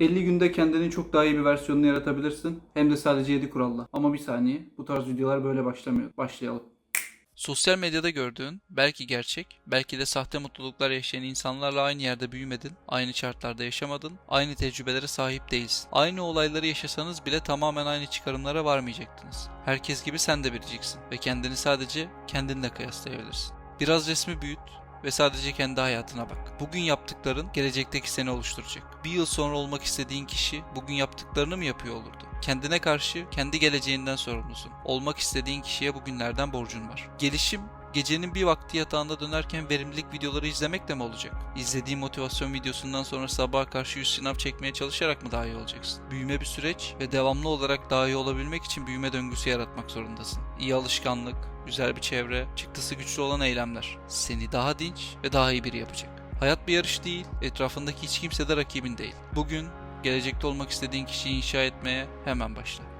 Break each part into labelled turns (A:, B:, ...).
A: 50 günde kendinin çok daha iyi bir versiyonunu yaratabilirsin. Hem de sadece 7 kuralla. Ama bir saniye. Bu tarz videolar böyle başlamıyor. Başlayalım.
B: Sosyal medyada gördüğün, belki gerçek, belki de sahte mutluluklar yaşayan insanlarla aynı yerde büyümedin, aynı şartlarda yaşamadın, aynı tecrübelere sahip değilsin. Aynı olayları yaşasanız bile tamamen aynı çıkarımlara varmayacaktınız. Herkes gibi sen de biriciksin ve kendini sadece kendinle kıyaslayabilirsin. Biraz resmi büyüt ve sadece kendi hayatına bak. Bugün yaptıkların gelecekteki seni oluşturacak. Bir yıl sonra olmak istediğin kişi bugün yaptıklarını mı yapıyor olurdu? Kendine karşı kendi geleceğinden sorumlusun. Olmak istediğin kişiye bugünlerden borcun var. Gelişim Gecenin bir vakti yatağında dönerken verimlilik videoları izlemekle mi olacak? İzlediğin motivasyon videosundan sonra sabaha karşı 100 sınav çekmeye çalışarak mı daha iyi olacaksın? Büyüme bir süreç ve devamlı olarak daha iyi olabilmek için büyüme döngüsü yaratmak zorundasın. İyi alışkanlık, güzel bir çevre, çıktısı güçlü olan eylemler seni daha dinç ve daha iyi biri yapacak. Hayat bir yarış değil, etrafındaki hiç kimse de rakibin değil. Bugün gelecekte olmak istediğin kişiyi inşa etmeye hemen başla.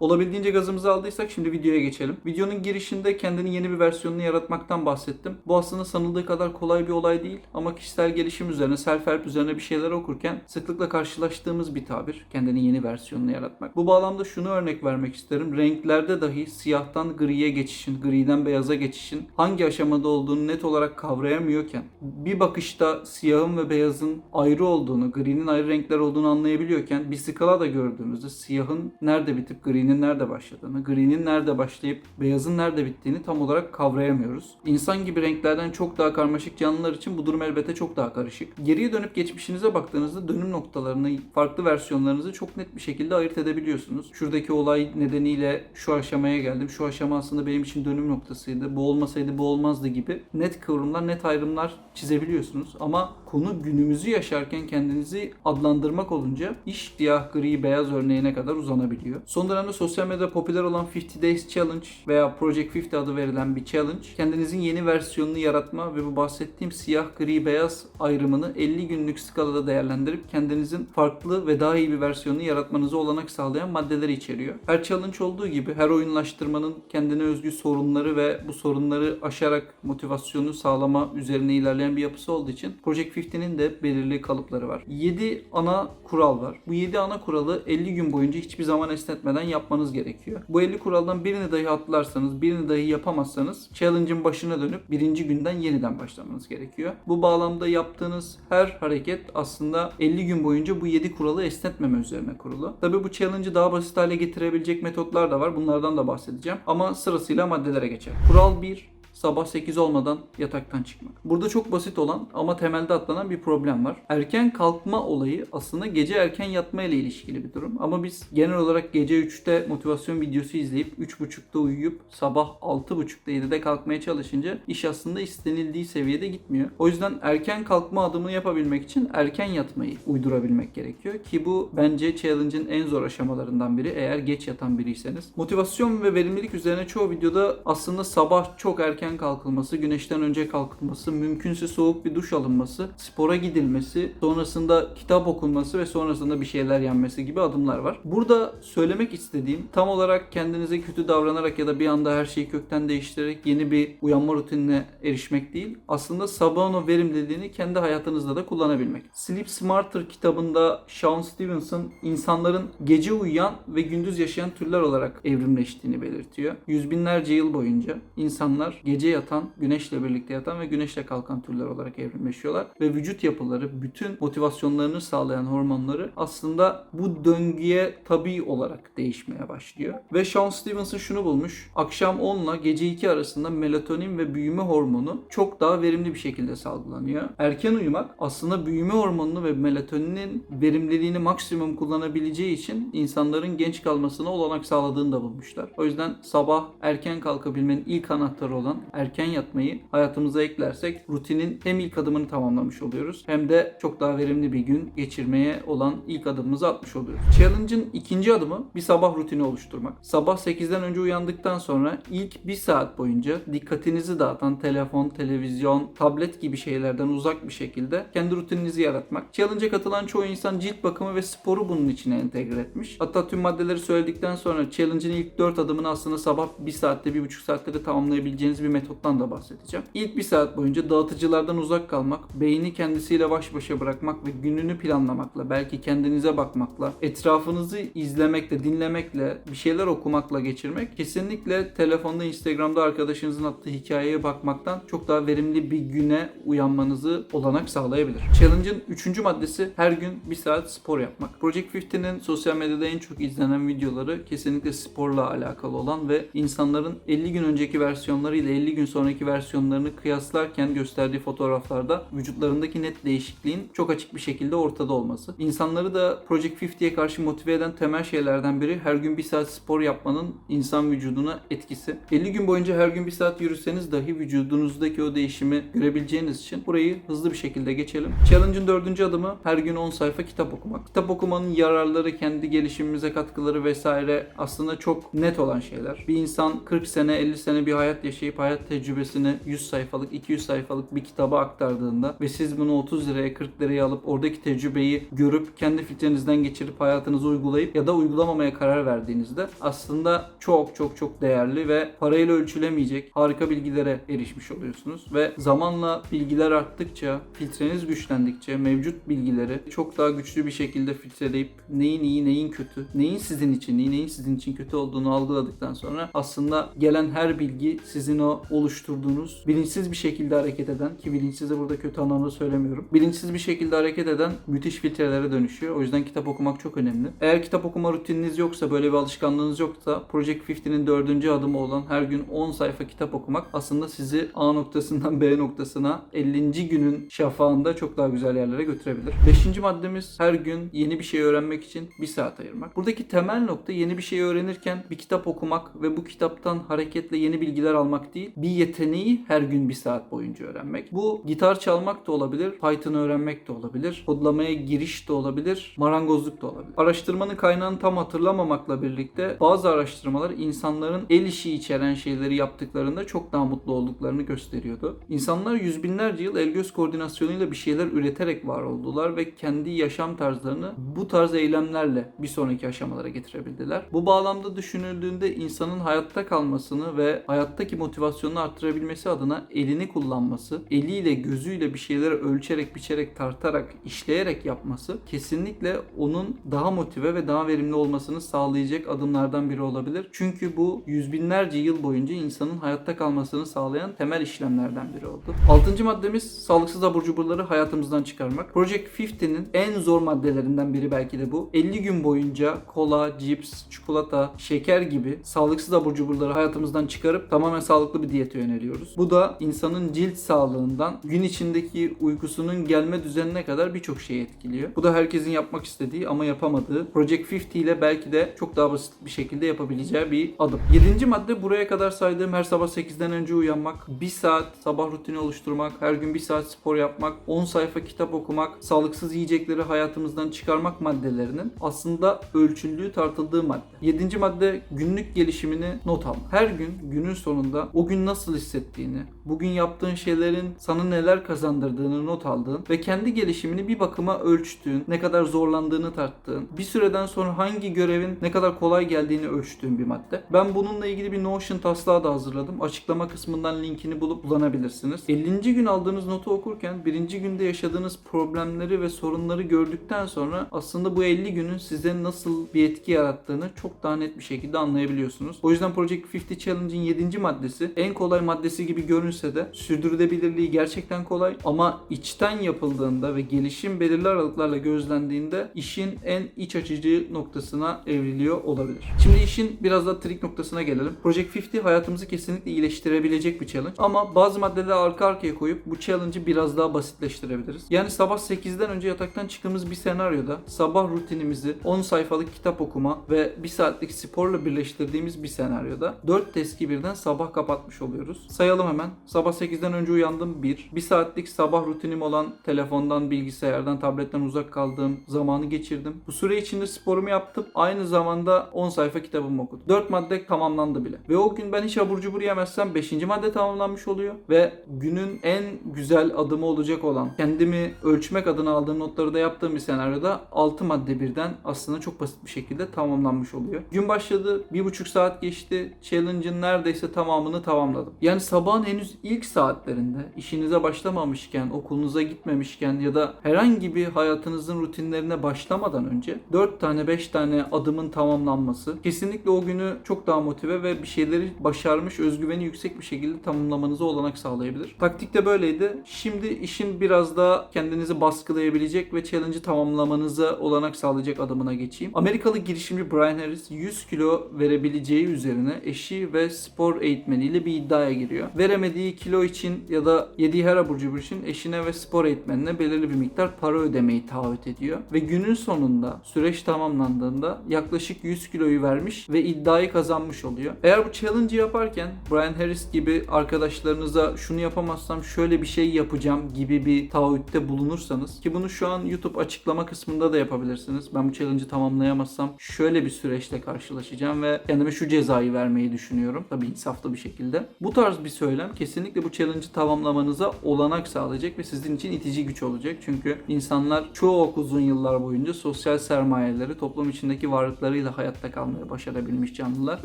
A: Olabildiğince gazımızı aldıysak şimdi videoya geçelim. Videonun girişinde kendinin yeni bir versiyonunu yaratmaktan bahsettim. Bu aslında sanıldığı kadar kolay bir olay değil ama kişisel gelişim üzerine, self-help üzerine bir şeyler okurken sıklıkla karşılaştığımız bir tabir. Kendinin yeni versiyonunu yaratmak. Bu bağlamda şunu örnek vermek isterim. Renklerde dahi siyahtan griye geçişin, griden beyaza geçişin hangi aşamada olduğunu net olarak kavrayamıyorken bir bakışta siyahın ve beyazın ayrı olduğunu, gri'nin ayrı renkler olduğunu anlayabiliyorken bir skala da gördüğümüzde siyahın nerede bitip gri'nin nerede başladığını, gri'nin nerede başlayıp beyazın nerede bittiğini tam olarak kavrayamıyoruz. İnsan gibi renklerden çok daha karmaşık canlılar için bu durum elbette çok daha karışık. Geriye dönüp geçmişinize baktığınızda dönüm noktalarını, farklı versiyonlarınızı çok net bir şekilde ayırt edebiliyorsunuz. Şuradaki olay nedeniyle şu aşamaya geldim. Şu aşama aslında benim için dönüm noktasıydı. Bu olmasaydı bu olmazdı gibi net kıvrımlar, net ayrımlar çizebiliyorsunuz. Ama konu günümüzü yaşarken kendinizi adlandırmak olunca iş siyah, gri, beyaz örneğine kadar uzanabiliyor. Son dönemde sosyal medyada popüler olan 50 Days Challenge veya Project 50 adı verilen bir challenge kendinizin yeni versiyonunu yaratma ve bu bahsettiğim siyah, gri, beyaz ayrımını 50 günlük skalada değerlendirip kendinizin farklı ve daha iyi bir versiyonunu yaratmanızı olanak sağlayan maddeleri içeriyor. Her challenge olduğu gibi her oyunlaştırmanın kendine özgü sorunları ve bu sorunları aşarak motivasyonu sağlama üzerine ilerleyen bir yapısı olduğu için Project 50'nin de belirli kalıpları var. 7 ana kural var. Bu 7 ana kuralı 50 gün boyunca hiçbir zaman esnetmeden yapmanız gerekiyor. Bu 50 kuraldan birini dahi atlarsanız, birini dahi yapamazsanız challenge'ın başına dönüp birinci günden yeniden başlamanız gerekiyor. Bu bağlamda yaptığınız her hareket aslında 50 gün boyunca bu 7 kuralı esnetmeme üzerine kurulu. Tabii bu challenge'ı daha basit hale getirebilecek metotlar da var. Bunlardan da bahsedeceğim. Ama sırasıyla maddelere geçelim. Kural 1 sabah 8 olmadan yataktan çıkmak. Burada çok basit olan ama temelde atlanan bir problem var. Erken kalkma olayı aslında gece erken yatma ile ilişkili bir durum. Ama biz genel olarak gece 3'te motivasyon videosu izleyip 3.30'da uyuyup sabah 6.30'da 7'de kalkmaya çalışınca iş aslında istenildiği seviyede gitmiyor. O yüzden erken kalkma adımını yapabilmek için erken yatmayı uydurabilmek gerekiyor ki bu bence challenge'ın en zor aşamalarından biri eğer geç yatan biriyseniz. Motivasyon ve verimlilik üzerine çoğu videoda aslında sabah çok erken kalkılması, güneşten önce kalkılması, mümkünse soğuk bir duş alınması, spora gidilmesi, sonrasında kitap okunması ve sonrasında bir şeyler yenmesi gibi adımlar var. Burada söylemek istediğim tam olarak kendinize kötü davranarak ya da bir anda her şeyi kökten değiştirerek yeni bir uyanma rutinine erişmek değil. Aslında sabahın o verimliliğini kendi hayatınızda da kullanabilmek. Sleep Smarter kitabında Sean Stevenson insanların gece uyuyan ve gündüz yaşayan türler olarak evrimleştiğini belirtiyor. Yüz binlerce yıl boyunca insanlar gece yatan, güneşle birlikte yatan ve güneşle kalkan türler olarak evrimleşiyorlar. Ve vücut yapıları, bütün motivasyonlarını sağlayan hormonları aslında bu döngüye tabi olarak değişmeye başlıyor. Ve Sean Stevenson şunu bulmuş. Akşam 10 ile gece 2 arasında melatonin ve büyüme hormonu çok daha verimli bir şekilde salgılanıyor. Erken uyumak aslında büyüme hormonunu ve melatoninin verimliliğini maksimum kullanabileceği için insanların genç kalmasına olanak sağladığını da bulmuşlar. O yüzden sabah erken kalkabilmenin ilk anahtarı olan erken yatmayı hayatımıza eklersek rutinin hem ilk adımını tamamlamış oluyoruz hem de çok daha verimli bir gün geçirmeye olan ilk adımımızı atmış oluyoruz. Challenge'ın ikinci adımı bir sabah rutini oluşturmak. Sabah 8'den önce uyandıktan sonra ilk bir saat boyunca dikkatinizi dağıtan telefon, televizyon, tablet gibi şeylerden uzak bir şekilde kendi rutininizi yaratmak. Challenge'a katılan çoğu insan cilt bakımı ve sporu bunun içine entegre etmiş. Hatta tüm maddeleri söyledikten sonra challenge'ın ilk 4 adımını aslında sabah 1 saatte 1,5 saatte de tamamlayabileceğiniz bir metottan da bahsedeceğim. İlk bir saat boyunca dağıtıcılardan uzak kalmak, beyni kendisiyle baş başa bırakmak ve gününü planlamakla, belki kendinize bakmakla, etrafınızı izlemekle, dinlemekle, bir şeyler okumakla geçirmek kesinlikle telefonda, Instagram'da arkadaşınızın attığı hikayeye bakmaktan çok daha verimli bir güne uyanmanızı olanak sağlayabilir. Challenge'ın üçüncü maddesi her gün bir saat spor yapmak. Project 50'nin sosyal medyada en çok izlenen videoları kesinlikle sporla alakalı olan ve insanların 50 gün önceki versiyonları ile 50 gün sonraki versiyonlarını kıyaslarken gösterdiği fotoğraflarda vücutlarındaki net değişikliğin çok açık bir şekilde ortada olması. İnsanları da Project 50'ye karşı motive eden temel şeylerden biri her gün bir saat spor yapmanın insan vücuduna etkisi. 50 gün boyunca her gün bir saat yürüseniz dahi vücudunuzdaki o değişimi görebileceğiniz için burayı hızlı bir şekilde geçelim. Challenge'ın dördüncü adımı her gün 10 sayfa kitap okumak. Kitap okumanın yararları, kendi gelişimimize katkıları vesaire aslında çok net olan şeyler. Bir insan 40 sene, 50 sene bir hayat yaşayıp hayat tecrübesini 100 sayfalık, 200 sayfalık bir kitaba aktardığında ve siz bunu 30 liraya, 40 liraya alıp oradaki tecrübeyi görüp kendi filtrenizden geçirip hayatınızı uygulayıp ya da uygulamamaya karar verdiğinizde aslında çok çok çok değerli ve parayla ölçülemeyecek harika bilgilere erişmiş oluyorsunuz. Ve zamanla bilgiler arttıkça, filtreniz güçlendikçe mevcut bilgileri çok daha güçlü bir şekilde filtreleyip neyin iyi, neyin kötü, neyin sizin için iyi, neyin sizin için kötü olduğunu algıladıktan sonra aslında gelen her bilgi sizin o oluşturduğunuz bilinçsiz bir şekilde hareket eden ki bilinçsiz de burada kötü anlamda söylemiyorum. Bilinçsiz bir şekilde hareket eden müthiş filtrelere dönüşüyor. O yüzden kitap okumak çok önemli. Eğer kitap okuma rutininiz yoksa, böyle bir alışkanlığınız yoksa Project 50'nin dördüncü adımı olan her gün 10 sayfa kitap okumak aslında sizi A noktasından B noktasına 50. günün şafağında çok daha güzel yerlere götürebilir. Beşinci maddemiz her gün yeni bir şey öğrenmek için bir saat ayırmak. Buradaki temel nokta yeni bir şey öğrenirken bir kitap okumak ve bu kitaptan hareketle yeni bilgiler almak değil, bir yeteneği her gün bir saat boyunca öğrenmek. Bu gitar çalmak da olabilir, Python öğrenmek de olabilir, kodlamaya giriş de olabilir, marangozluk da olabilir. Araştırmanın kaynağını tam hatırlamamakla birlikte bazı araştırmalar insanların el işi içeren şeyleri yaptıklarında çok daha mutlu olduklarını gösteriyordu. İnsanlar yüz binlerce yıl el göz koordinasyonuyla bir şeyler üreterek var oldular ve kendi yaşam tarzlarını bu tarz eylemlerle bir sonraki aşamalara getirebildiler. Bu bağlamda düşünüldüğünde insanın hayatta kalmasını ve hayattaki motivasyonunu arttırabilmesi adına elini kullanması, eliyle gözüyle bir şeyleri ölçerek, biçerek, tartarak, işleyerek yapması kesinlikle onun daha motive ve daha verimli olmasını sağlayacak adımlardan biri olabilir. Çünkü bu yüz binlerce yıl boyunca insanın hayatta kalmasını sağlayan temel işlemlerden biri oldu. Altıncı maddemiz sağlıksız abur cuburları hayatımızdan çıkarmak. Project 50'nin en zor maddelerinden biri belki de bu. 50 gün boyunca kola, cips, çikolata, şeker gibi sağlıksız abur cuburları hayatımızdan çıkarıp tamamen sağlıklı bir diyete yöneliyoruz. Bu da insanın cilt sağlığından gün içindeki uykusunun gelme düzenine kadar birçok şeyi etkiliyor. Bu da herkesin yapmak istediği ama yapamadığı Project 50 ile belki de çok daha basit bir şekilde yapabileceği bir adım. Yedinci madde buraya kadar saydığım her sabah 8'den önce uyanmak, 1 saat sabah rutini oluşturmak, her gün 1 saat spor yapmak, 10 sayfa kitap okumak, sağlıksız yiyecekleri hayatımızdan çıkarmak maddelerinin aslında ölçüldüğü tartıldığı madde. Yedinci madde günlük gelişimini not almak. Her gün günün sonunda o gün nasıl hissettiğini, bugün yaptığın şeylerin sana neler kazandırdığını not aldığın ve kendi gelişimini bir bakıma ölçtüğün, ne kadar zorlandığını tarttığın, bir süreden sonra hangi görevin ne kadar kolay geldiğini ölçtüğün bir madde. Ben bununla ilgili bir Notion taslağı da hazırladım. Açıklama kısmından linkini bulup kullanabilirsiniz. 50. gün aldığınız notu okurken birinci günde yaşadığınız problemleri ve sorunları gördükten sonra aslında bu 50 günün size nasıl bir etki yarattığını çok daha net bir şekilde anlayabiliyorsunuz. O yüzden Project 50 Challenge'in 7. maddesi en kolay maddesi gibi görünse de sürdürülebilirliği gerçekten kolay ama içten yapıldığında ve gelişim belirli aralıklarla gözlendiğinde işin en iç açıcı noktasına evriliyor olabilir. Şimdi işin biraz da trik noktasına gelelim. Project 50 hayatımızı kesinlikle iyileştirebilecek bir challenge ama bazı maddeleri arka arkaya koyup bu challenge'ı biraz daha basitleştirebiliriz. Yani sabah 8'den önce yataktan çıktığımız bir senaryoda sabah rutinimizi 10 sayfalık kitap okuma ve 1 saatlik sporla birleştirdiğimiz bir senaryoda 4 testi birden sabah kapatmış oluyoruz. Sayalım hemen. Sabah 8'den önce uyandım 1. 1 saatlik sabah rutinim olan telefondan, bilgisayardan, tabletten uzak kaldığım zamanı geçirdim. Bu süre içinde sporumu yaptım. Aynı zamanda 10 sayfa kitabımı okudum. 4 madde tamamlandı bile. Ve o gün ben hiç abur cubur yemezsem 5. madde tamamlanmış oluyor. Ve günün en güzel adımı olacak olan kendimi ölçmek adına aldığım notları da yaptığım bir senaryoda 6 madde birden aslında çok basit bir şekilde tamamlanmış oluyor. Gün başladı. 1,5 saat geçti. Challenge'ın neredeyse tamamını tamamladım tamamladım. Yani sabahın henüz ilk saatlerinde işinize başlamamışken, okulunuza gitmemişken ya da herhangi bir hayatınızın rutinlerine başlamadan önce 4 tane 5 tane adımın tamamlanması kesinlikle o günü çok daha motive ve bir şeyleri başarmış, özgüveni yüksek bir şekilde tamamlamanıza olanak sağlayabilir. Taktik de böyleydi. Şimdi işin biraz daha kendinizi baskılayabilecek ve challenge'ı tamamlamanıza olanak sağlayacak adımına geçeyim. Amerikalı girişimci Brian Harris 100 kilo verebileceği üzerine eşi ve spor eğitmeniyle bir iddiaya giriyor. Veremediği kilo için ya da yediği her abur cubur için eşine ve spor eğitmenine belirli bir miktar para ödemeyi taahhüt ediyor. Ve günün sonunda süreç tamamlandığında yaklaşık 100 kiloyu vermiş ve iddiayı kazanmış oluyor. Eğer bu challenge'ı yaparken Brian Harris gibi arkadaşlarınıza şunu yapamazsam şöyle bir şey yapacağım gibi bir taahhütte bulunursanız ki bunu şu an YouTube açıklama kısmında da yapabilirsiniz. Ben bu challenge'ı tamamlayamazsam şöyle bir süreçle karşılaşacağım ve kendime şu cezayı vermeyi düşünüyorum. Tabii insaflı bir şekilde. Bu tarz bir söylem kesinlikle bu challenge'ı tamamlamanıza olanak sağlayacak ve sizin için itici güç olacak. Çünkü insanlar çok uzun yıllar boyunca sosyal sermayeleri toplum içindeki varlıklarıyla hayatta kalmaya başarabilmiş canlılar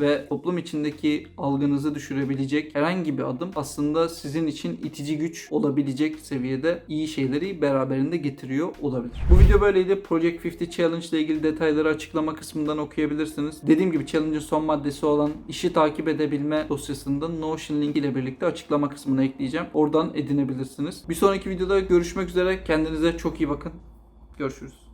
A: ve toplum içindeki algınızı düşürebilecek herhangi bir adım aslında sizin için itici güç olabilecek seviyede iyi şeyleri beraberinde getiriyor olabilir. Bu video böyleydi. Project 50 Challenge ile ilgili detayları açıklama kısmından okuyabilirsiniz. Dediğim gibi challenge'ın son maddesi olan işi takip edebilme dosyasında Notion link ile birlikte açıklama kısmına ekleyeceğim. Oradan edinebilirsiniz. Bir sonraki videoda görüşmek üzere. Kendinize çok iyi bakın. Görüşürüz.